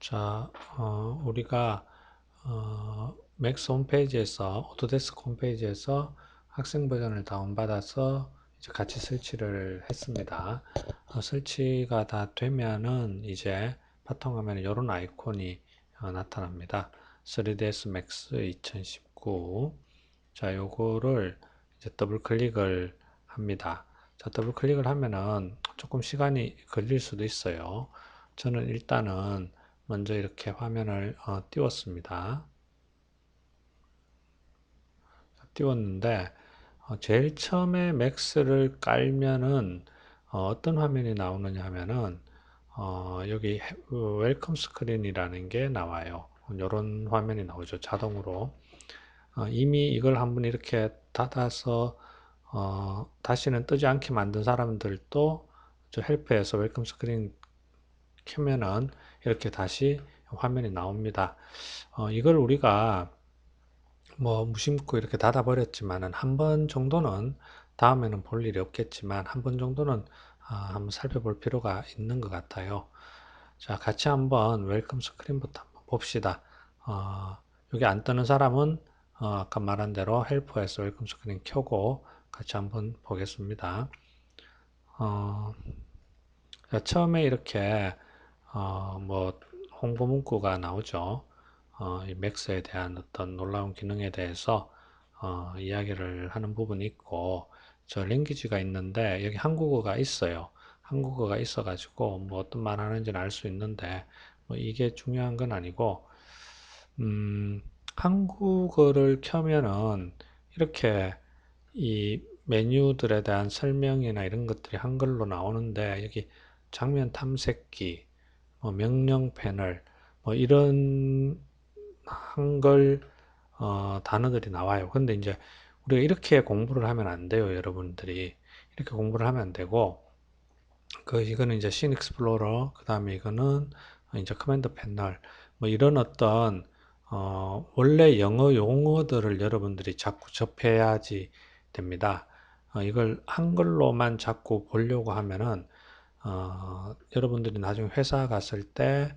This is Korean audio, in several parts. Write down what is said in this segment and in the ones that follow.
자, 어, 우리가 어, 맥스 홈페이지에서 오토데스크 홈페이지에서 학생 버전을 다운받아서 이제 같이 설치를 했습니다. 어, 설치가 다 되면은 이제 바탕 화면에 이런 아이콘이 어, 나타납니다. 3ds max 2019. 자, 요거를 이제 더블 클릭을 합니다. 자, 더블 클릭을 하면은 조금 시간이 걸릴 수도 있어요. 저는 일단은 먼저 이렇게 화면을 어, 띄웠습니다. 띄웠는데 어, 제일 처음에 맥스를 깔면은 어, 떤 화면이 나오느냐 하면은 어, 여기 웰컴 스크린이라는 게 나와요. 이런 화면이 나오죠. 자동으로. 어, 이미 이걸 한번 이렇게 닫아서 어, 다시는 뜨지 않게 만든 사람들도 저 헬프에서 웰컴 스크린 켜면은 이렇게 다시 화면이 나옵니다. 어, 이걸 우리가 뭐 무심코 이렇게 닫아 버렸지만은 한 번 정도는 다음에는 볼 일이 없겠지만 한 번 정도는 아, 한번 살펴볼 필요가 있는 것 같아요. 자, 같이 한번 웰컴 스크린부터 한번 봅시다. 어, 여기 안 뜨는 사람은 어, 아까 말한 대로 헬프에서 웰컴 스크린 켜고 같이 한번 보겠습니다. 어, 자, 처음에 이렇게 어, 뭐 홍보 문구가 나오죠. 어, 이 맥스에 대한 어떤 놀라운 기능에 대해서 어, 이야기를 하는 부분이 있고 저 랭귀지가 있는데 여기 한국어가 있어요. 한국어가 있어가지고 뭐 어떤 말 하는지는 알 수 있는데 뭐 이게 중요한 건 아니고 음, 한국어를 켜면은 이렇게 이 메뉴들에 대한 설명이나 이런 것들이 한글로 나오는데 여기 장면 탐색기 뭐 명령 패널, 뭐 이런 한글 어, 단어들이 나와요. 근데 이제 우리가 이렇게 공부를 하면 안 돼요, 여러분들이. 이렇게 공부를 하면 안 되고, 그, 이거는 이제 신 익스플로러, 그 다음에 이거는 이제 커맨드 패널, 뭐 이런 어떤, 어, 원래 영어 용어들을 여러분들이 자꾸 접해야지 됩니다. 어, 이걸 한글로만 자꾸 보려고 하면은 어, 여러분들이 나중에 회사 갔을 때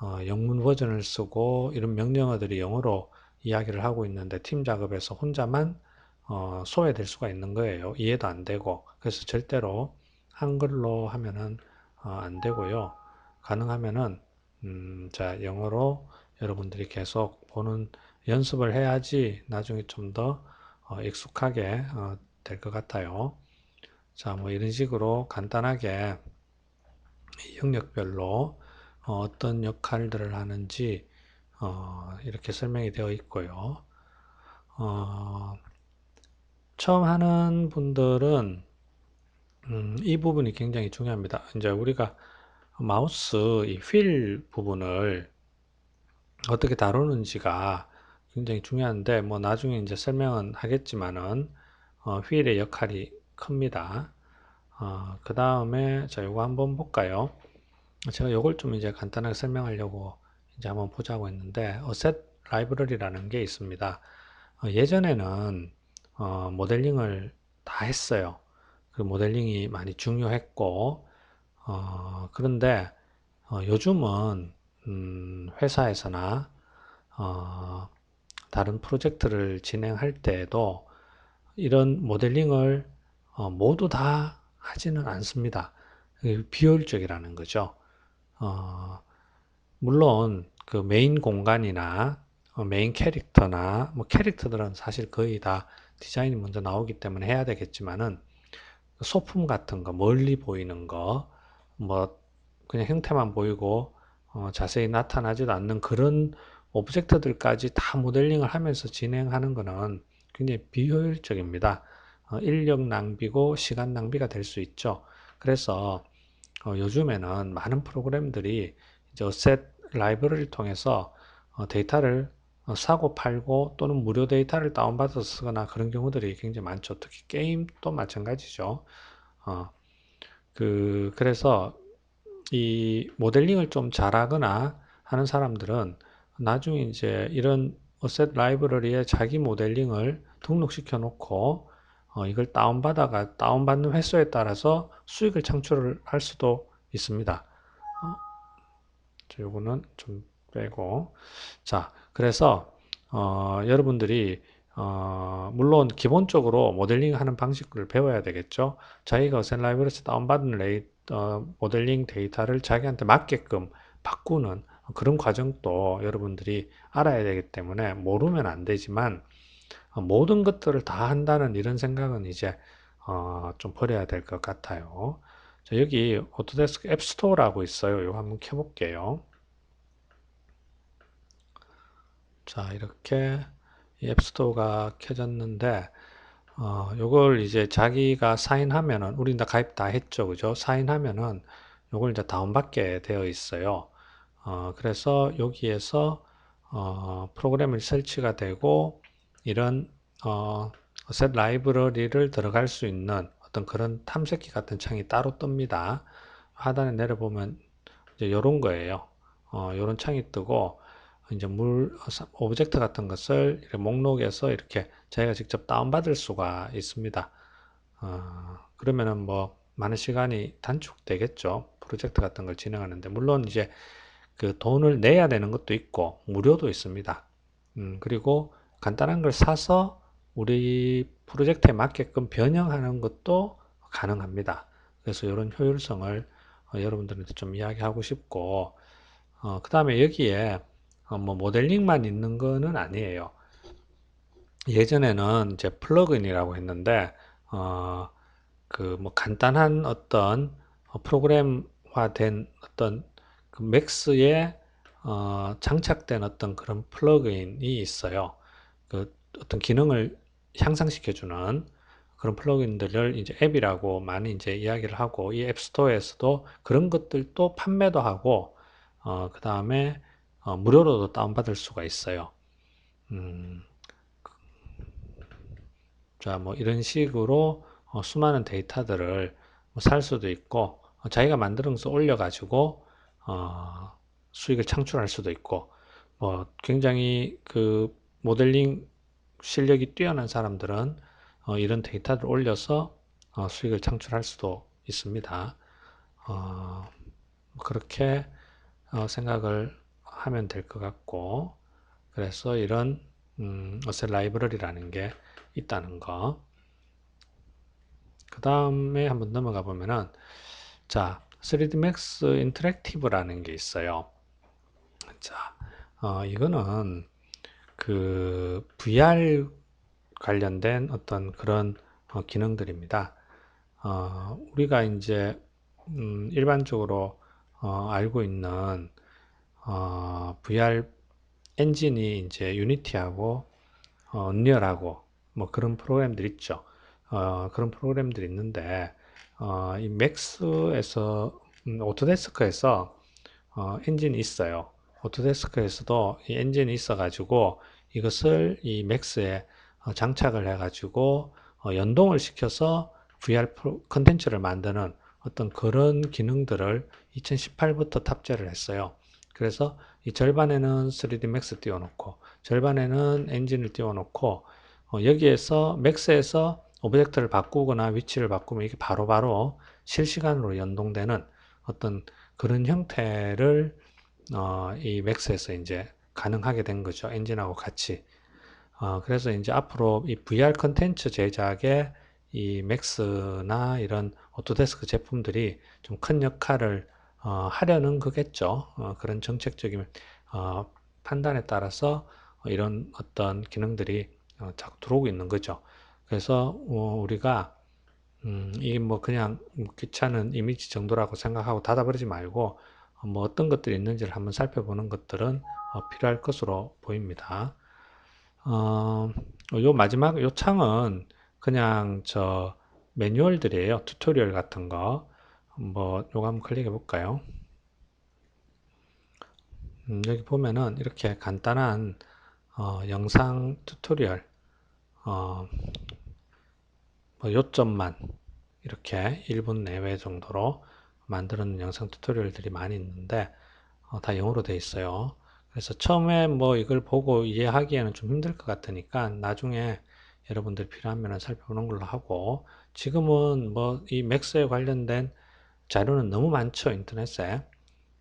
어, 영문 버전을 쓰고 이런 명령어들이 영어로 이야기를 하고 있는데 팀 작업에서 혼자만 어, 소외될 수가 있는 거예요. 이해도 안 되고 그래서 절대로 한글로 하면은 어, 안 되고요. 가능하면은 음, 자 영어로 여러분들이 계속 보는 연습을 해야지 나중에 좀더 어, 익숙하게 어, 될 것 같아요. 자, 뭐 이런 식으로 간단하게 영역별로 어, 떤 역할들을 하는지 어, 이렇게 설명이 되어 있고요. 어, 처음 하는 분들은 음, 이 부분이 굉장히 중요합니다. 이제 우리가 마우스 이 휠 부분을 어떻게 다루는지가 굉장히 중요한데 뭐 나중에 이제 설명은 하겠지만은 어, 휠의 역할이 큽니다. 어, 그 다음에 자 요거 한번 볼까요? 제가 요걸 좀 이제 간단하게 설명하려고 이제 한번 보자고 했는데 어셋 라이브러리라는 게 있습니다. 어, 예전에는 어, 모델링을 다 했어요. 그 모델링이 많이 중요했고 어, 그런데 어, 요즘은 음, 회사에서나 어, 다른 프로젝트를 진행할 때에도 이런 모델링을 어, 모두 다 하지는 않습니다. 비효율적이라는 거죠. 어, 물론 그 메인 공간이나 어, 메인 캐릭터나 뭐 캐릭터들은 사실 거의 다 디자인이 먼저 나오기 때문에 해야 되겠지만은 소품 같은 거 멀리 보이는 거 뭐 그냥 형태만 보이고 어, 자세히 나타나지도 않는 그런 오브젝트들까지 다 모델링을 하면서 진행하는 것은 굉장히 비효율적입니다. 어, 인력 낭비고 시간 낭비가 될 수 있죠. 그래서 어, 요즘에는 많은 프로그램들이 이제 어셋 라이브러리를 통해서 어, 데이터를 사고 팔고 또는 무료 데이터를 다운받아서 쓰거나 그런 경우들이 굉장히 많죠. 특히 게임도 마찬가지죠. 어, 그, 그래서 이 모델링을 좀 잘하거나 하는 사람들은 나중에 이제 이런 어셋 라이브러리에 자기 모델링을 등록시켜 놓고 어, 이걸 다운받아가 다운받는 횟수에 따라서 수익을 창출할 수도 있습니다. 어, 자, 요거는 좀 빼고. 자, 그래서, 어, 여러분들이, 어, 물론 기본적으로 모델링 하는 방식을 배워야 되겠죠. 자기가 어센 라이브러리에서 다운받은 레이, 어, 모델링 데이터를 자기한테 맞게끔 바꾸는 그런 과정도 여러분들이 알아야 되기 때문에 모르면 안 되지만, 어, 모든 것들을 다 한다는 이런 생각은 이제, 어, 좀 버려야 될 것 같아요. 자, 여기 오토데스크 앱스토어라고 있어요. 이거 한번 켜볼게요. 자, 이렇게 이 앱스토어가 켜졌는데, 어, 요걸 이제 자기가 사인하면은, 우린 다 가입 다 했죠. 그죠? 사인하면은, 요걸 이제 다운받게 되어 있어요. 어, 그래서 여기에서, 어, 프로그램이 설치가 되고, 이런, 어, 셋 라이브러리를 들어갈 수 있는 어떤 그런 탐색기 같은 창이 따로 뜹니다. 하단에 내려보면 이제 이런 거예요. 어, 이런 창이 뜨고 이제 물 오브젝트 같은 것을 이렇게 목록에서 이렇게 자기가 직접 다운받을 수가 있습니다. 어, 그러면은 뭐 많은 시간이 단축되겠죠. 프로젝트 같은 걸 진행하는데 물론 이제 그 돈을 내야 되는 것도 있고 무료도 있습니다. 음, 그리고 간단한 걸 사서 우리 프로젝트에 맞게끔 변형하는 것도 가능합니다. 그래서 이런 효율성을 어, 여러분들한테 좀 이야기하고 싶고, 어, 그 다음에 여기에 어, 뭐 모델링만 있는 거는 아니에요. 예전에는 이제 플러그인이라고 했는데, 어, 그 뭐 간단한 어떤 프로그램화된 어떤 그 맥스에 어, 장착된 어떤 그런 플러그인이 있어요. 그 어떤 기능을 향상시켜주는 그런 플러그인들을 이제 앱이라고 많이 이제 이야기를 하고 이 앱스토어에서도 그런 것들도 판매도 하고 어, 그 다음에 어, 무료로도 다운받을 수가 있어요. 음, 자, 뭐 이런 식으로 어, 수많은 데이터들을 뭐 살 수도 있고 어, 자기가 것을 올려가지고 어, 수익을 창출할 수도 있고 뭐 굉장히 그 모델링 실력이 뛰어난 사람들은 어, 이런 데이터를 올려서 어, 수익을 창출할 수도 있습니다. 어, 그렇게 어, 생각을 하면 될 것 같고 그래서 이런 음, 어셀 라이브러리라는 게 있다는 거. 그 다음에 한번 넘어가 보면은 자 3D Max Interactive라는 게 있어요. 자, 어, 이거는 그 VR 관련된 어떤 그런 어, 기능들입니다. 어, 우리가 이제 음, 일반적으로 어, 알고 있는 어, VR 엔진이 이제 유니티하고 어, 언리얼하고 뭐 그런 프로그램들 있죠. 어, 그런 프로그램들이 있는데 어, 이 맥스에서 음, 오토데스크에서 어, 엔진이 있어요. 오토데스크에서도 이 엔진이 있어가지고 이것을 이 맥스에 어, 장착을 해가지고 어, 연동을 시켜서 VR 컨텐츠를 만드는 어떤 그런 기능들을 2018부터 탑재를 했어요. 그래서 이 절반에는 3D Max 띄워놓고 절반에는 엔진을 띄워놓고 어, 여기에서 맥스에서 오브젝트를 바꾸거나 위치를 바꾸면 이게 바로바로 바로 실시간으로 연동되는 어떤 그런 형태를 어, 이 맥스에서 이제 가능하게 된 거죠. 엔진하고 같이. 어, 그래서 이제 앞으로 이 VR 컨텐츠 제작에 이 맥스나 이런 오토데스크 제품들이 좀 큰 역할을 어, 하려는 거겠죠. 어, 그런 정책적인 어, 판단에 따라서 이런 어떤 기능들이 어, 자꾸 들어오고 있는 거죠. 그래서 어, 우리가 음, 이게 뭐 그냥 귀찮은 이미지 정도라고 생각하고 닫아버리지 말고 어, 뭐 어떤 것들이 있는지를 한번 살펴보는 것들은 어, 필요할 것으로 보입니다. 어, 요 마지막 요 창은 그냥 저 매뉴얼들이에요. 튜토리얼 같은 거. 뭐 요거 한번 클릭해 볼까요? 음, 여기 보면은 이렇게 간단한 어, 영상 튜토리얼 어, 뭐 요점만 이렇게 1분 내외 정도로 만드는 영상 튜토리얼들이 많이 있는데 어, 다 영어로 되어 있어요. 그래서 처음에 뭐 이걸 보고 이해하기에는 좀 힘들 것 같으니까 나중에 여러분들 필요하면 살펴보는 걸로 하고 지금은 뭐 이 맥스에 관련된 자료는 너무 많죠 인터넷에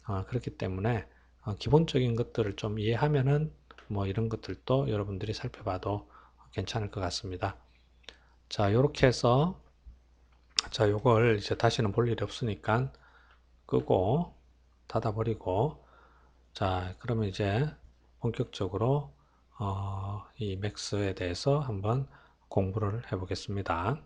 어, 그렇기 때문에 어, 기본적인 것들을 좀 이해하면은 뭐 이런 것들도 여러분들이 살펴봐도 괜찮을 것 같습니다. 자, 이렇게 해서 자, 요걸 이제 다시는 볼 일이 없으니까 끄고 닫아 버리고 자, 그러면 이제 본격적으로 어, 이 맥스에 대해서 한번 공부를 해 보겠습니다.